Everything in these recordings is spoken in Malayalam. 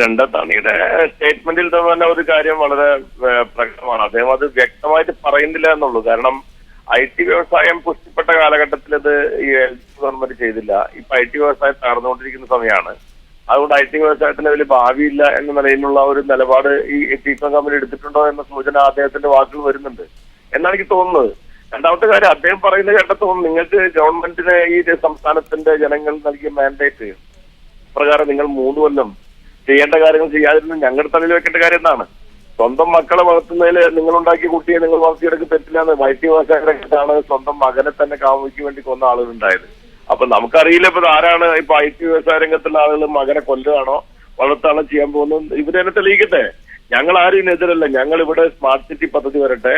രണ്ടാ ഇവിടെ സ്റ്റേറ്റ്മെന്റിൽ തന്നെ ഒരു കാര്യം വളരെ പ്രകടമാണ്. അദ്ദേഹം അത് വ്യക്തമായിട്ട് പറയുന്നില്ല എന്നുള്ളൂ. കാരണം ഐ ടി വ്യവസായം പുഷ്ടിപ്പെട്ട കാലഘട്ടത്തിൽ അത് ഈ ഗവൺമെന്റ് ചെയ്തില്ല. ഇപ്പൊ ഐ ടി വ്യവസായം തകർന്നുകൊണ്ടിരിക്കുന്ന സമയമാണ്. അതുകൊണ്ട് ഐ ടി വ്യവസായത്തിന് വലിയ ഭാവിയില്ല എന്ന നിലയിലുള്ള ഒരു നിലപാട് ഈ ടീപ്പം കമ്പനി എടുത്തിട്ടുണ്ടോ എന്ന സൂചന അദ്ദേഹത്തിന്റെ വാക്കുകൾ വരുന്നുണ്ട്. എന്നാണ് എനിക്ക് തോന്നുന്നത്. രണ്ടാമത്തെ കാര്യം അദ്ദേഹം പറയുന്നത് കേട്ടപ്പോൾ നിങ്ങൾക്ക് ഗവൺമെന്റിന് ഈ സംസ്ഥാനത്തിന്റെ ജനങ്ങൾ നൽകിയ മാൻഡേറ്റ് പ്രകാരം നിങ്ങൾ മൂന്ന് കൊല്ലം ചെയ്യേണ്ട കാര്യങ്ങൾ ചെയ്യാതിരുന്ന ഞങ്ങളുടെ തലയിൽ വെക്കേണ്ട കാര്യം എന്താണ്? സ്വന്തം മക്കളെ വളർത്തുന്നതിൽ നിങ്ങൾ ഉണ്ടാക്കിയ കുട്ടിയെ നിങ്ങൾ വളർത്തിയെടുക്ക് തെറ്റില്ലാന്ന് വൈദ്യവാസാണ് സ്വന്തം മകനെ തന്നെ കാമുക്ക് വേണ്ടി കൊന്ന ആളുകളുണ്ടായത്. അപ്പൊ നമുക്കറിയില്ല ഇപ്പൊ ആരാണ് ഇപ്പൊ ഐ ടി വ്യവസായ രംഗത്തുള്ള ആളുകൾ മകനെ കൊല്ലുകയാണോ വളർത്താണോ ചെയ്യാൻ പോകുന്നത്? ഇവർ തന്നെ തെളിയിക്കട്ടെ. ഞങ്ങൾ ആരും ഞങ്ങൾ ഇവിടെ സ്മാർട്ട് സിറ്റി പദ്ധതി വരട്ടെ.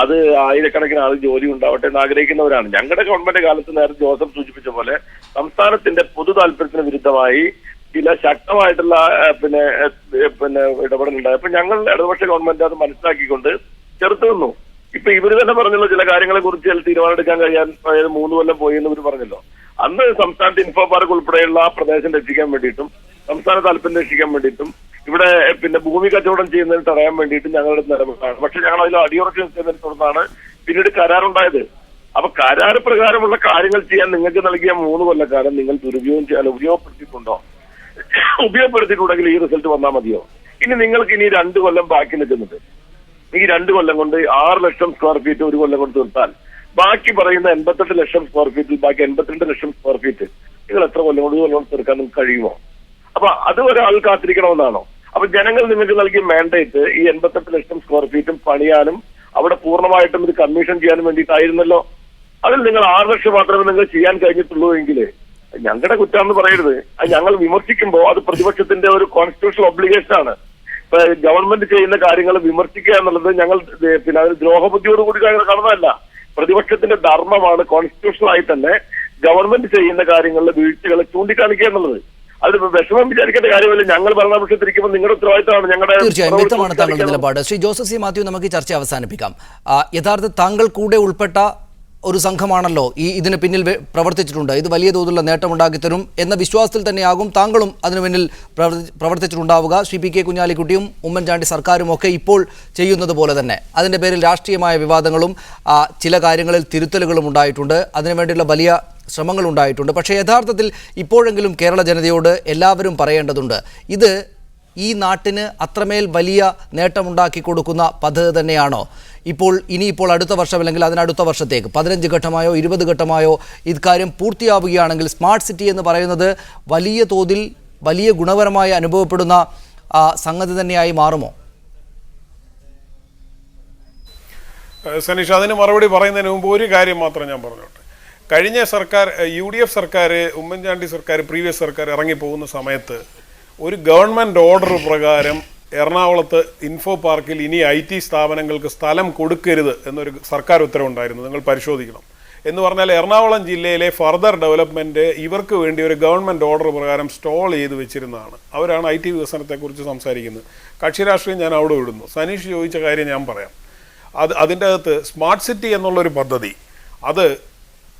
അത് ആയിരക്കണക്കിന് ആൾ ജോലി ഉണ്ടാവട്ടെ എന്ന് ആഗ്രഹിക്കുന്നവരാണ്. ഞങ്ങളുടെ ഗവൺമെന്റ് കാലത്ത് നേരത്തെ ജോസഫ് സൂചിപ്പിച്ച പോലെ സംസ്ഥാനത്തിന്റെ പൊതു താല്പര്യത്തിന് വിരുദ്ധമായി ചില ശക്തമായിട്ടുള്ള പിന്നെ പിന്നെ ഇടപെടലുണ്ടായി. അപ്പൊ ഞങ്ങൾ ഇടതുപക്ഷ ഗവൺമെന്റ് അത് മനസ്സിലാക്കിക്കൊണ്ട് ചെറുത്തു നിന്നു. ഇപ്പൊ ഇവർ തന്നെ പറഞ്ഞല്ലോ ചില കാര്യങ്ങളെ കുറിച്ച് തീരുമാനമെടുക്കാൻ കഴിയാൻ അതായത് മൂന്ന് കൊല്ലം പോയി എന്ന് ഇവർ പറഞ്ഞല്ലോ. അന്ന് സംസ്ഥാനത്ത് ഇൻഫോ പാർക്ക് ഉൾപ്പെടെയുള്ള പ്രദേശം രക്ഷിക്കാൻ വേണ്ടിയിട്ടും സംസ്ഥാന താല്പര്യം രക്ഷിക്കാൻ വേണ്ടിയിട്ടും ഇവിടെ പിന്നെ ഭൂമി കച്ചവടം ചെയ്യുന്നതിന് തടയാൻ വേണ്ടിയിട്ട് ഞങ്ങളുടെ നിലപാടാണ്. പക്ഷെ ഞങ്ങൾ അതിൽ അടിയുറച്ചു നിൽക്കുന്നതിനെ തുടർന്നാണ് പിന്നീട് കരാറുണ്ടായത്. അപ്പൊ കരാർ പ്രകാരമുള്ള കാര്യങ്ങൾ ചെയ്യാൻ നിങ്ങൾക്ക് നൽകിയ മൂന്ന് കൊല്ലക്കാലം നിങ്ങൾ ദുരുപയോഗം ചെയ്യാൻ ഉപയോഗപ്പെടുത്തിയിട്ടുണ്ടോ? ഉപയോഗപ്പെടുത്തിയിട്ടുണ്ടെങ്കിൽ ഈ റിസൾട്ട് വന്നാൽ മതിയോ? ഇനി നിങ്ങൾക്ക് ഇനി രണ്ട് കൊല്ലം ബാക്കി നിൽക്കുന്നുണ്ട്. ഈ രണ്ട് കൊല്ലം കൊണ്ട് ആറ് ലക്ഷം സ്ക്വയർ ഫീറ്റ് ഒരു കൊല്ലം കൊണ്ട് തീർത്താൽ ബാക്കി പറയുന്ന എൺപത്തെട്ട് ലക്ഷം സ്ക്വയർ ഫീറ്റിൽ ബാക്കി എൺപത്തിരണ്ട് ലക്ഷം സ്ക്വയർ ഫീറ്റ് നിങ്ങൾ എത്ര കൊല്ലം കൊണ്ട് കൊല്ലം കൊണ്ട് തീർക്കാൻ നിങ്ങൾക്ക് കഴിയുമോ? അപ്പൊ അത് ഒരാൾ കാത്തിരിക്കണമെന്നാണോ? അപ്പൊ ജനങ്ങൾ നിങ്ങൾക്ക് നൽകിയ മാൻഡേറ്റ് ഈ എൺപത്തെട്ട് ലക്ഷം സ്ക്വയർ ഫീറ്റും പണിയാനും അവിടെ പൂർണമായിട്ടും ഇത് കമ്മീഷൻ ചെയ്യാനും വേണ്ടിയിട്ടായിരുന്നല്ലോ. അതിൽ നിങ്ങൾ ആറ് ലക്ഷം മാത്രമേ നിങ്ങൾ ചെയ്യാൻ കഴിഞ്ഞിട്ടുള്ളൂ എങ്കിൽ ഞങ്ങളുടെ കുറ്റാന്ന് പറയരുത്. അത് ഞങ്ങൾ വിമർശിക്കുമ്പോൾ അത് പ്രതിപക്ഷത്തിന്റെ ഒരു കോൺസ്റ്റിറ്റ്യൂഷണൽ ഒബ്ലിഗേഷൻ ആണ്. ഇപ്പൊ ഗവൺമെന്റ് ചെയ്യുന്ന കാര്യങ്ങൾ വിമർശിക്കുക എന്നുള്ളത് ഞങ്ങൾ പിന്നെ അതിന് ദ്രോഹബുദ്ധിയോടുകൂടി കാണുന്നതല്ല പ്രതിപക്ഷത്തിന്റെ ധർമ്മമാണ് കോൺസ്റ്റിറ്റ്യൂഷണൽ ആയി തന്നെ ഗവൺമെന്റ് ചെയ്യുന്ന കാര്യങ്ങളിലെ വീഴ്ചകളെ ചൂണ്ടിക്കാണിക്കുക എന്നുള്ളത്. അതിപ്പോ വിഷമം വിചാരിക്കേണ്ട കാര്യമല്ല. ഞങ്ങൾ ഭരണപക്ഷത്തിരിക്കുമ്പോൾ നിങ്ങളുടെ ഉത്തരവാദിത്തമാണ് ഞങ്ങളുടെ തീർച്ചയായും വ്യക്തമാണ് താങ്കളുടെ നിലപാട്. ശ്രീ ജോസഫ് സി മാത്യു നമുക്ക് ചർച്ച അവസാനിപ്പിക്കാം. യഥാർത്ഥ താങ്കൾ കൂടെ ഉൾപ്പെട്ട ഒരു സംഘമാണല്ലോ ഈ ഇതിന് പിന്നിൽ പ്രവർത്തിച്ചിട്ടുണ്ട്. ഇത് വലിയ തോതിലുള്ള നേട്ടമുണ്ടാക്കി തരും എന്ന വിശ്വാസത്തിൽ തന്നെയാകും താങ്കളും അതിനു പിന്നിൽ പ്രവർത്തി- പ്രവർത്തിച്ചിട്ടുണ്ടാവുക. ശ്രീ പി കെ കുഞ്ഞാലിക്കുട്ടിയും ഉമ്മൻചാണ്ടി സർക്കാരും ഒക്കെ ഇപ്പോൾ ചെയ്യുന്നത് പോലെ തന്നെ. അതിന്റെ പേരിൽ രാഷ്ട്രീയമായ വിവാദങ്ങളും ചില കാര്യങ്ങളിൽ തിരുത്തലുകളും ഉണ്ടായിട്ടുണ്ട്. അതിനുവേണ്ടിയുള്ള വലിയ ശ്രമങ്ങൾ ഉണ്ടായിട്ടുണ്ട്. പക്ഷേ യഥാർത്ഥത്തിൽ ഇപ്പോഴെങ്കിലും കേരള ജനതയോട് എല്ലാവരും പറയേണ്ടതുണ്ട്. ഇത് ഈ നാട്ടിന് അത്രമേൽ വലിയ നേട്ടമുണ്ടാക്കി കൊടുക്കുന്ന പദ്ധതി തന്നെയാണോ? ഇപ്പോൾ ഇനിയിപ്പോൾ അടുത്ത വർഷം അല്ലെങ്കിൽ അതിനടുത്ത വർഷത്തേക്ക് പതിനഞ്ച് ഘട്ടമായോ ഇരുപത് ഘട്ടമായോ ഇക്കാര്യം പൂർത്തിയാവുകയാണെങ്കിൽ സ്മാർട്ട് സിറ്റി എന്ന് പറയുന്നത് വലിയ തോതിൽ വലിയ ഗുണപരമായി അനുഭവപ്പെടുന്ന സംഗതി തന്നെയായി മാറുമോ? സനീഷ് അതിന് മറുപടി പറയുന്നതിന് മുമ്പ് ഒരു കാര്യം മാത്രം ഞാൻ പറഞ്ഞോട്ടെ. കഴിഞ്ഞ സർക്കാർ യു ഡി എഫ് സർക്കാർ ഉമ്മൻചാണ്ടി സർക്കാർ പ്രീവിയസ് സർക്കാർ ഇറങ്ങിപ്പോകുന്ന സമയത്ത് ഒരു ഗവൺമെന്റ് ഓർഡർ പ്രകാരം എറണാകുളത്ത് ഇൻഫോ പാർക്കിൽ ഇനി ഐ ടി സ്ഥാപനങ്ങൾക്ക് സ്ഥലം കൊടുക്കരുത് എന്നൊരു സർക്കാർ ഉത്തരവുണ്ടായിരുന്നു. നിങ്ങൾ പരിശോധിക്കണം. എന്ന് പറഞ്ഞാൽ എറണാകുളം ജില്ലയിലെ ഫർദർ ഡെവലപ്മെന്റ് ഇവർക്ക് വേണ്ടി ഒരു ഗവൺമെന്റ് ഓർഡർ പ്രകാരം സ്റ്റോൾ ചെയ്ത് വെച്ചിരുന്നതാണ്. അവരാണ് ഐ ടി വികസനത്തെക്കുറിച്ച് സംസാരിക്കുന്നത്. കക്ഷി രാഷ്ട്രീയം ഞാൻ അവിടെ വിടുന്നു സനീഷ് ചോദിച്ച കാര്യം ഞാൻ പറയാം. അത് അതിന്റെ അകത്ത് സ്മാർട്ട് സിറ്റി എന്നുള്ളൊരു പദ്ധതി അത്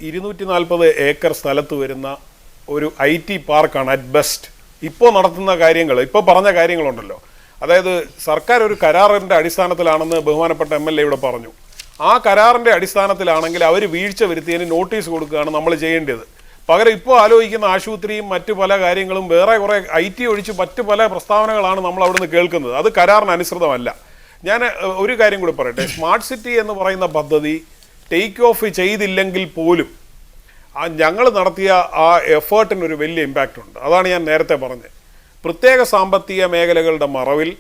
ഇരുന്നൂറ്റി നാൽപ്പത് ഏക്കർ സ്ഥലത്ത് വരുന്ന ഒരു ഐ ടി പാർക്കാണ് അറ്റ് ബെസ്റ്റ് ഇപ്പോൾ നടത്തുന്ന കാര്യങ്ങൾ ഇപ്പോൾ പറഞ്ഞ കാര്യങ്ങളുണ്ടല്ലോ. അതായത് സർക്കാർ ഒരു കരാറിന്റെ അടിസ്ഥാനത്തിലാണെന്ന് ബഹുമാനപ്പെട്ട എം എൽ എ ഇവിടെ പറഞ്ഞു. ആ കരാറിന്റെ അടിസ്ഥാനത്തിലാണെങ്കിൽ അവർ വീഴ്ച വരുത്തിയതിന് നോട്ടീസ് കൊടുക്കുകയാണ് നമ്മൾ ചെയ്യേണ്ടത്. പകരം ഇപ്പോൾ ആലോചിക്കുന്ന ആശുപത്രിയും മറ്റു പല കാര്യങ്ങളും വേറെ കുറേ ഐ ടി ഒഴിച്ച് മറ്റു പല പ്രസ്താവനകളാണ് നമ്മൾ അവിടുന്ന് കേൾക്കുന്നത്. അത് കരാറിനനുസൃതമല്ല ഞാൻ ഒരു കാര്യം കൂടി പറയട്ടെ. സ്മാർട്ട് സിറ്റി എന്ന് പറയുന്ന പദ്ധതി ടേക്ക് ഓഫ് ചെയ്തില്ലെങ്കിൽ പോലും ആ ഞങ്ങൾ നടത്തിയ ആ എഫേർട്ടിന് ഒരു വലിയ ഇമ്പാക്റ്റ് ഉണ്ട്. അതാണ് ഞാൻ നേരത്തെ പറഞ്ഞത്. പ്രത്യേക സാമ്പത്തിക മേഖലകളുടെ മറവിൽ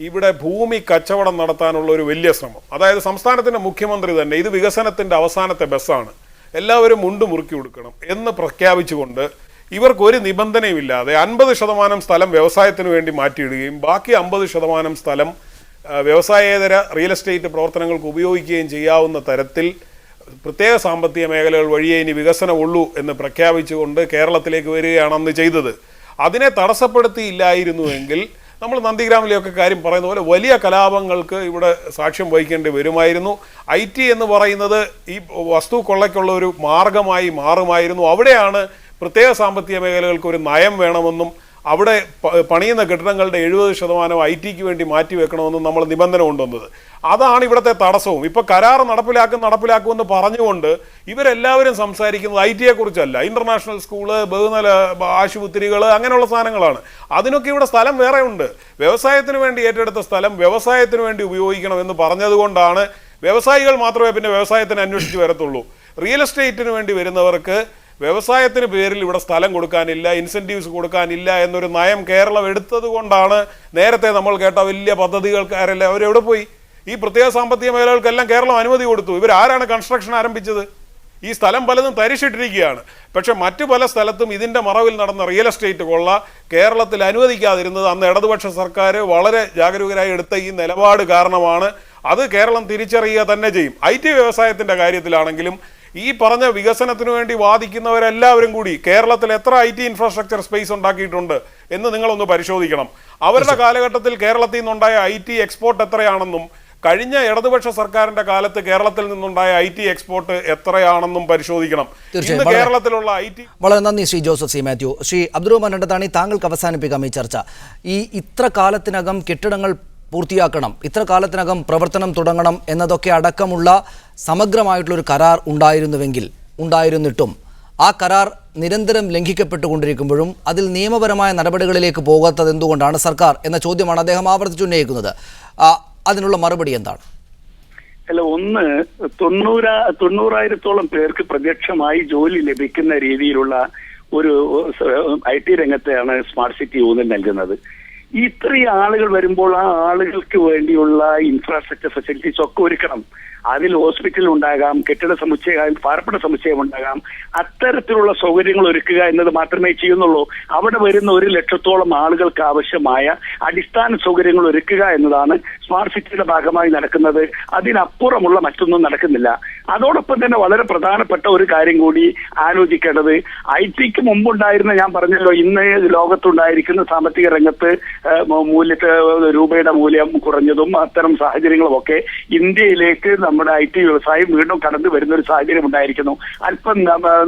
ഇവിടെ ഭൂമി കച്ചവടം നടത്താനുള്ള ഒരു വലിയ ശ്രമം. അതായത് സംസ്ഥാനത്തിന്റെ മുഖ്യമന്ത്രി തന്നെ ഇത് വികസനത്തിന്റെ അവസാനത്തെ ബസ്സാണ്. എല്ലാവരും മുണ്ട് മുറുക്കി കൊടുക്കണം എന്ന് പ്രഖ്യാപിച്ചുകൊണ്ട് ഇവർക്ക് ഒരു നിബന്ധനയുമില്ലാതെ അൻപത് ശതമാനം സ്ഥലം വ്യവസായത്തിന് വേണ്ടി മാറ്റിയിടുകയും ബാക്കി അമ്പത് ശതമാനം സ്ഥലം വ്യവസായേതര റിയൽ എസ്റ്റേറ്റ് പ്രവർത്തനങ്ങൾക്ക് ഉപയോഗിക്കുകയും ചെയ്യാവുന്ന തരത്തിൽ പ്രത്യേക സാമ്പത്തിക മേഖലകൾ വഴിയേ ഇനി വികസനമുള്ളൂ എന്ന് പ്രഖ്യാപിച്ചുകൊണ്ട് കേരളത്തിലേക്ക് വരികയാണ് അന്ന് ചെയ്തത്. അതിനെ തടസ്സപ്പെടുത്തിയില്ലായിരുന്നുവെങ്കിൽ നമ്മൾ നന്ദിഗ്രാമിലെയൊക്കെ കാര്യം പറയുന്ന പോലെ വലിയ കലാപങ്ങൾക്ക് ഇവിടെ സാക്ഷ്യം വഹിക്കേണ്ടി വരുമായിരുന്നു. ഐ ടി എന്ന് പറയുന്നത് ഈ വസ്തു കൊള്ളയ്ക്കുള്ള ഒരു മാർഗമായി മാറുമായിരുന്നു. അവിടെയാണ് പ്രത്യേക സാമ്പത്തിക മേഖലകൾക്ക് ഒരു നയം വേണമെന്നും അവിടെ പണിയുന്ന കെട്ടിടങ്ങളുടെ എഴുപത് ശതമാനം ഐ ടിക്ക് വേണ്ടി മാറ്റി വെക്കണമെന്ന് നമ്മൾ നിബന്ധന കൊണ്ടുവന്നത്. അതാണ് ഇവിടുത്തെ തടസ്സവും. ഇപ്പോൾ കരാർ നടപ്പിലാക്കും നടപ്പിലാക്കുമെന്ന് പറഞ്ഞുകൊണ്ട് ഇവരെല്ലാവരും സംസാരിക്കുന്നത് ഐ ടിയെ കുറിച്ചല്ല. ഇന്റർനാഷണൽ സ്കൂൾ ബഹുനില ആശുപത്രികൾ അങ്ങനെയുള്ള സാധനങ്ങളാണ്. അതിനൊക്കെ ഇവിടെ സ്ഥലം വേറെ ഉണ്ട്. വ്യവസായത്തിന് വേണ്ടി ഏറ്റെടുത്ത സ്ഥലം വ്യവസായത്തിന് വേണ്ടി ഉപയോഗിക്കണം എന്ന് പറഞ്ഞതുകൊണ്ടാണ് വ്യവസായികൾ മാത്രമേ പിന്നെ വ്യവസായത്തിന് അന്വേഷിച്ച് വരത്തുള്ളൂ. റിയൽ എസ്റ്റേറ്റിന് വേണ്ടി വരുന്നവർക്ക് വ്യവസായത്തിന് പേരിൽ ഇവിടെ സ്ഥലം കൊടുക്കാനില്ല ഇൻസെന്റീവ്സ് കൊടുക്കാനില്ല എന്നൊരു നയം കേരളം എടുത്തത് കൊണ്ടാണ് നേരത്തെ നമ്മൾ കേട്ട വലിയ പദ്ധതികൾക്കാരല്ല അവരെവിടെ പോയി? ഈ പ്രത്യേക സാമ്പത്തിക മേഖലകൾക്കെല്ലാം കേരളം അനുമതി കൊടുത്തു. ഇവരാരാണ് കൺസ്ട്രക്ഷൻ ആരംഭിച്ചത്? ഈ സ്ഥലം പലതും തരിശിട്ടിരിക്കുകയാണ്. പക്ഷെ മറ്റു പല സ്ഥലത്തും ഇതിന്റെ മറവിൽ നടന്ന റിയൽ എസ്റ്റേറ്റ് കൊള്ള കേരളത്തിൽ അനുവദിക്കാതിരുന്നത് അന്ന് ഇടതുപക്ഷ സർക്കാർ വളരെ ജാഗരൂകരായി എടുത്ത ഈ നിലപാട് കാരണമാണ്. അത് കേരളം തിരിച്ചറിയുക തന്നെ ചെയ്യും. ഐ ടി വ്യവസായത്തിന്റെ കാര്യത്തിലാണെങ്കിലും ഈ പറഞ്ഞ വികസനത്തിന് വേണ്ടി വാദിക്കുന്നവരെല്ലാവരും കൂടി കേരളത്തിൽ എത്ര ഐ ടി ഇൻഫ്രാസ്ട്രക്ചർ സ്പേസ് ഉണ്ടാക്കിയിട്ടുണ്ട് എന്ന് നിങ്ങളൊന്ന് പരിശോധിക്കണം. അവരുടെ കാലഘട്ടത്തിൽ കേരളത്തിൽ നിന്നുണ്ടായ ഐ ടി എക്സ്പോർട്ട് എത്രയാണെന്നും കഴിഞ്ഞ ഇടതുപക്ഷ സർക്കാരിന്റെ കാലത്ത് കേരളത്തിൽ നിന്നുണ്ടായ ഐ ടി എക്സ്പോർട്ട് എത്രയാണെന്നും പരിശോധിക്കണം. ഇന്ന് കേരളത്തിലുള്ള ഐ ടി വളരെ നന്ദി ശ്രീ ജോസഫ് സി മാത്യു. ശ്രീ അബ്ദുറഹ്മാൻ രണ്ടത്താണി താങ്കൾക്ക് അവസാനിപ്പിക്കാം ഈ ചർച്ച. ഈ ഇത്ര കാലത്തിനകം കെട്ടിടങ്ങൾ പൂർത്തിയാക്കണം. ഇത്ര കാലത്തിനകം പ്രവർത്തനം തുടങ്ങണം എന്നതൊക്കെ അടക്കമുള്ള സമഗ്രമായിട്ടുള്ളൊരു കരാർ ഉണ്ടായിരുന്നുവെങ്കിൽ ഉണ്ടായിരുന്നിട്ടും ആ കരാർ നിരന്തരം ലംഘിക്കപ്പെട്ടുകൊണ്ടിരിക്കുമ്പോഴും അതിൽ നിയമപരമായ നടപടികളിലേക്ക് പോകാത്തത് എന്തുകൊണ്ടാണ് സർക്കാർ എന്ന ചോദ്യമാണ് അദ്ദേഹം ആവർത്തിച്ചുന്നയിക്കുന്നത് അതിനുള്ള മറുപടി എന്താണ്? അല്ല ഒന്ന് തൊണ്ണൂറ തൊണ്ണൂറായിരത്തോളം പേർക്ക് പ്രത്യക്ഷമായി ജോലി ലഭിക്കുന്ന രീതിയിലുള്ള ഒരു ഐ ടി രംഗത്തെയാണ് സ്മാർട്ട് സിറ്റി ഊന്നൽ നൽകുന്നത്. ഇത്രയും ആളുകൾ വരുമ്പോൾ ആ ആളുകൾക്ക് വേണ്ടിയുള്ള ഇൻഫ്രാസ്ട്രക്ചർ ഫെസിലിറ്റീസ് ഒക്കെ ഒരുക്കണം. അതിൽ ഹോസ്പിറ്റൽ ഉണ്ടാകാം കെട്ടിട സമുച്ചയം പാർപ്പിട സമുച്ചയം ഉണ്ടാകാം. അത്തരത്തിലുള്ള സൗകര്യങ്ങൾ ഒരുക്കുക എന്നത് മാത്രമേ ചെയ്യുന്നുള്ളൂ. അവിടെ വരുന്ന ഒരു ലക്ഷത്തോളം ആളുകൾക്ക് ആവശ്യമായ അടിസ്ഥാന സൗകര്യങ്ങൾ ഒരുക്കുക എന്നതാണ് സ്മാർട്ട് സിറ്റിയുടെ ഭാഗമായി നടക്കുന്നത്. അതിനപ്പുറമുള്ള മറ്റൊന്നും നടക്കുന്നില്ല. അതോടൊപ്പം തന്നെ വളരെ പ്രധാനപ്പെട്ട ഒരു കാര്യം കൂടി ആലോചിക്കേണ്ടത്. ഐ ടിക്ക് മുമ്പുണ്ടായിരുന്ന ഞാൻ പറഞ്ഞല്ലോ ഇന്ന് ലോകത്തുണ്ടായിരിക്കുന്ന സാമ്പത്തിക രംഗത്ത് മൂല്യത്തെ രൂപയുടെ മൂല്യം കുറഞ്ഞതും അത്തരം സാഹചര്യങ്ങളും ഒക്കെ ഇന്ത്യയിലേക്ക് നമ്മുടെ ഐ ടി വ്യവസായം വീണ്ടും കടന്നു വരുന്ന ഒരു സാഹചര്യം ഉണ്ടായിരിക്കുന്നു. അല്പം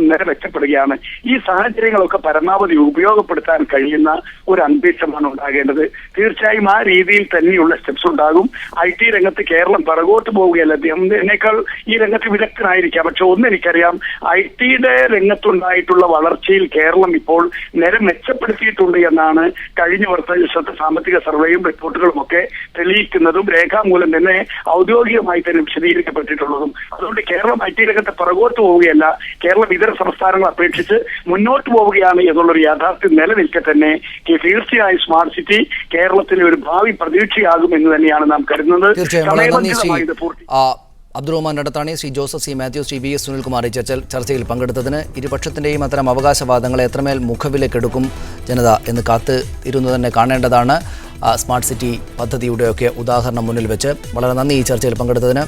നേരെ മെച്ചപ്പെടുകയാണ് ഈ സാഹചര്യങ്ങളൊക്കെ പരമാവധി ഉപയോഗപ്പെടുത്താൻ കഴിയുന്ന ഒരു അന്തരീക്ഷമാണ് ഉണ്ടാകേണ്ടത്. തീർച്ചയായും ആ രീതിയിൽ തന്നെയുള്ള സ്റ്റെപ്സ് ഉണ്ടാകും. ഐ ടി രംഗത്ത് കേരളം പിറകോട്ട് പോവുകയല്ല. അദ്ദേഹം എന്നേക്കാൾ ഈ രംഗത്ത് വിദഗ്ധനായിരിക്കാം. പക്ഷെ ഒന്ന് എനിക്കറിയാം ഐ ടിയുടെ രംഗത്തുണ്ടായിട്ടുള്ള വളർച്ചയിൽ കേരളം ഇപ്പോൾ നില മെച്ചപ്പെടുത്തിയിട്ടുണ്ട് എന്നാണ് കഴിഞ്ഞ വർഷത്തെ സാമ്പത്തിക സർവേയും റിപ്പോർട്ടുകളും ഒക്കെ തെളിയിക്കുന്നതും രേഖാമൂലം തന്നെ ഔദ്യോഗികമായി തന്നെ വിശദീകരിക്കപ്പെട്ടിട്ടുള്ളതും. അതുകൊണ്ട് കേരളം ഐ ടി രംഗത്ത് പുറകോട്ട് പോവുകയല്ല കേരളം ഇതര സംസ്ഥാനങ്ങളെ അപേക്ഷിച്ച് മുന്നോട്ട് പോവുകയാണ് എന്നുള്ളൊരു യാഥാർത്ഥ്യം നിലനിൽക്കെ തന്നെ തീർച്ചയായും സ്മാർട്ട് സിറ്റി കേരളത്തിന് ഒരു ഭാവി പ്രതീക്ഷയാകും എന്ന് തന്നെയാണ് നാം കരുതുന്നത്. സമയബന്ധിതമായി ഇത് പൂർത്തി Abdurahman Nadathani Shri Joseph C Mathew Shri V S Sunilkumar ഈ ചർച്ച ചർച്ചയിൽ പങ്കെടുത്തതിന് ഇരുപക്ഷത്തിന്റെയും അത്തരം അവകാശവാദങ്ങളെ എത്രമേൽ മുഖവിലേക്കെടുക്കും ജനത എന്ന് കാത്ത് ഇരുന്നു തന്നെ കാണേണ്ടതാണ് സ്മാർട്ട് സിറ്റി പദ്ധതിയുടെയൊക്കെ ഉദാഹരണം മുന്നിൽ വെച്ച് വളരെ നന്ദി ഈ ചർച്ചയിൽ പങ്കെടുത്തതിന്.